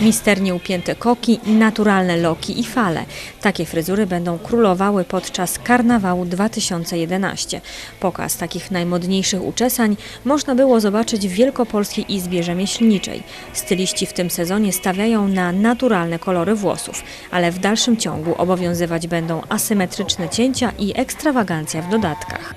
Misternie upięte koki, naturalne loki i fale. Takie fryzury będą królowały podczas karnawału 2011. Pokaz takich najmodniejszych uczesań można było zobaczyć w Wielkopolskiej Izbie Rzemieślniczej. Styliści w tym sezonie stawiają na naturalne kolory włosów, ale w dalszym ciągu obowiązywać będą asymetryczne cięcia i ekstrawagancja w dodatkach.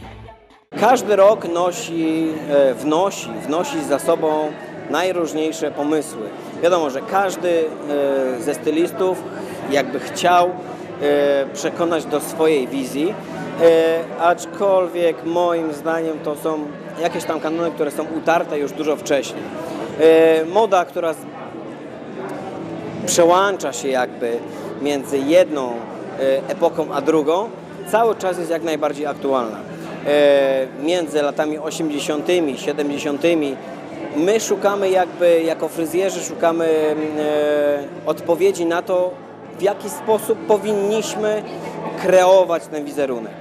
Każdy rok nosi, e, wnosi, wnosi za sobą najróżniejsze pomysły. Wiadomo, że każdy e, ze stylistów jakby chciał e, przekonać do swojej wizji, e, aczkolwiek moim zdaniem to są jakieś tam kanony, które są utarte już dużo wcześniej. Moda, która przełącza się jakby między jedną epoką a drugą, cały czas jest jak najbardziej aktualna. Między latami 80., 70. my szukamy jakby jako fryzjerzy szukamy e, odpowiedzi na to, w jaki sposób powinniśmy kreować ten wizerunek.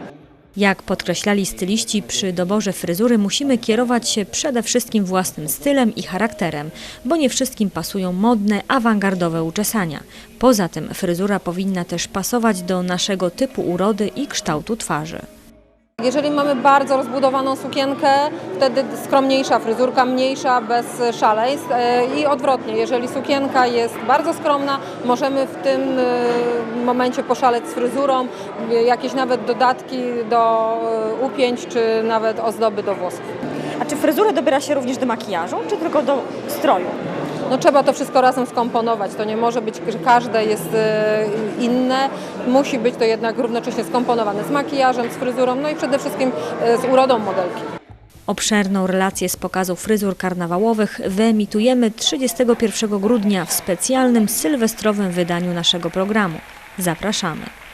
Jak podkreślali styliści, przy doborze fryzury musimy kierować się przede wszystkim własnym stylem i charakterem, bo nie wszystkim pasują modne, awangardowe uczesania. Poza tym fryzura powinna też pasować do naszego typu urody i kształtu twarzy. Jeżeli mamy bardzo rozbudowaną sukienkę, wtedy skromniejsza fryzurka, mniejsza, bez szaleństw e, i odwrotnie. Jeżeli sukienka jest bardzo skromna, możemy w tym e, momencie poszaleć z fryzurą, e, jakieś nawet dodatki do upięć, czy nawet ozdoby do włosów. A czy fryzurę dobiera się również do makijażu, czy tylko do stroju? No trzeba to wszystko razem skomponować. To nie może być, że każde jest e, inne. Musi być to jednak równocześnie skomponowane z makijażem, z fryzurą, no i przede wszystkim e, z urodą modelki. Obszerną relację z pokazu fryzur karnawałowych wyemitujemy 31 grudnia w specjalnym sylwestrowym wydaniu naszego programu. Zapraszamy.